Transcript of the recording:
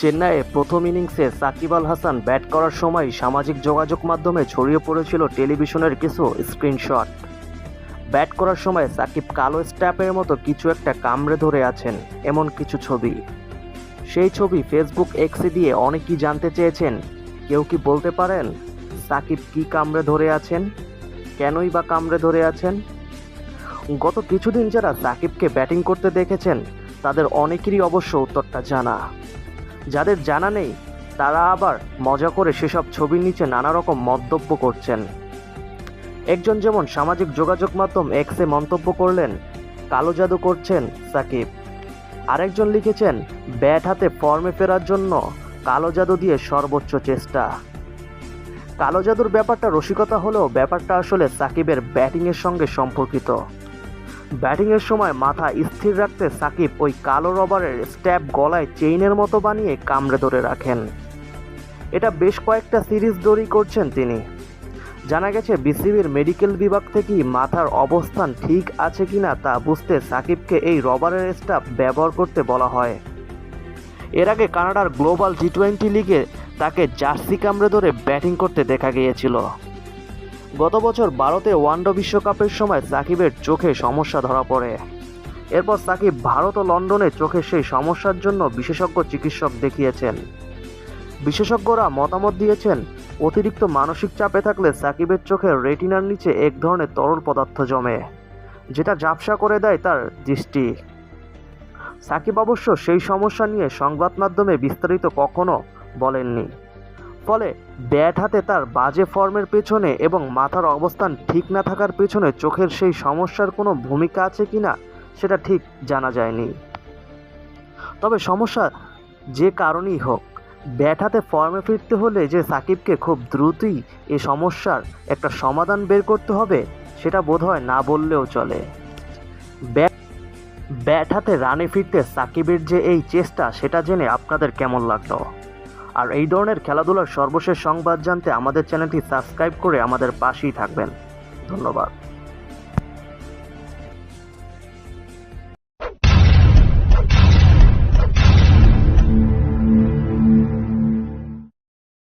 চেন্নাইয়ে প্রথম ইনিংসে সাকিব আল হাসান ব্যাট করার সময় সামাজিক যোগাযোগ মাধ্যমে ছড়িয়ে পড়েছিল টেলিভিশনের কিছু স্ক্রিনশট। ব্যাট করার সময় সাকিব কালো স্ট্যাপের মতো কিছু একটা কামড়ে ধরে আছেন, এমন কিছু ছবি। সেই ছবি ফেসবুক এক্সে দিয়ে অনেকেই জানতে চেয়েছেন, কেউ কি বলতে পারেন সাকিব কি কামড়ে ধরে আছেন? কেনই বা কামড়ে ধরে আছেন? গত কিছুদিন যারা সাকিবকে ব্যাটিং করতে দেখেছেন, তাদের অনেকেরই অবশ্য উত্তরটা জানা। যাদের জানা নেই, তারা আবার মজা করে সেসব ছবির নিচে নানা রকম মন্তব্য করছেন। একজন যেমন সামাজিক যোগাযোগ মাধ্যম এক্সে মন্তব্য করলেন, কালো জাদু করছেন সাকিব। আরেকজন লিখেছেন, ব্যাট হাতে ফর্মে ফেরার জন্য কালো জাদু দিয়ে সর্বোচ্চ চেষ্টা। কালো জাদুর ব্যাপারটা রসিকতা হলেও ব্যাপারটা আসলে সাকিবের ব্যাটিংয়ের সঙ্গে সম্পর্কিত। ব্যাটিংয়ের সময় মাথা স্থির রাখতে সাকিব ওই কালো রবারের স্ট্যাপ গলায় চেইনের মতো বানিয়ে কামড়ে ধরে রাখেন। এটা বেশ কয়েকটা সিরিজ দৌড়ি করছেন তিনি। জানা গেছে, বিসিবির মেডিকেল বিভাগ থেকেই মাথার অবস্থান ঠিক আছে কিনা তা বুঝতে সাকিবকে এই রবারের স্টাফ ব্যবহার করতে বলা হয়। এর আগে কানাডার গ্লোবাল টি টোয়েন্টি লিগে তাকে জার্সি কামড়ে ধরে ব্যাটিং করতে দেখা গিয়েছিল। গত বছর ভারতে ওয়ানডে বিশ্বকাপের সময় সাকিবের চোখে সমস্যা ধরা পড়ে। এরপর সাকিব ভারত ও লন্ডনে চোখের সেই সমস্যার জন্য বিশেষজ্ঞ চিকিৎসক দেখিয়েছেন। বিশেষজ্ঞরা মতামত দিয়েছেন, অতিরিক্ত মানসিক চাপে থাকলে সাকিবের চোখের রেটিনার নিচে এক ধরনের তরল পদার্থ জমে, যেটা ঝাপসা করে দেয় তার দৃষ্টি। সাকিব অবশ্য সেই সমস্যা নিয়ে সংবাদ মাধ্যমে বিস্তারিত কখনো বলেননি। ফলে ব্যাট হাতে তার বাজে ফর্মের পেছনে এবং মাথার অবস্থান ঠিক না থাকার পেছনে চোখের সেই সমস্যার কোনো ভূমিকা আছে কি না, সেটা ঠিক জানা যায়নি। তবে সমস্যা যে কারণেই হোক ব্যাট হাতে ফর্মে ফিরতে হলে যে সাকিবকে খুব দ্রুতই এ সমস্যার একটা সমাধান বের করতে হবে, সেটা বোধহয় না বললেও চলে। ব্যাট ব্যাট হাতে রানে ফিরতে সাকিবের যে এই চেষ্টা, সেটা জেনে আপনাদের কেমন লাগল? আর এই ধরনের খেলাধুলার সর্বশেষ সংবাদ জানতে আমাদের চ্যানেলটি সাবস্ক্রাইব করে আমাদের পাশেই থাকবেন। ধন্যবাদ।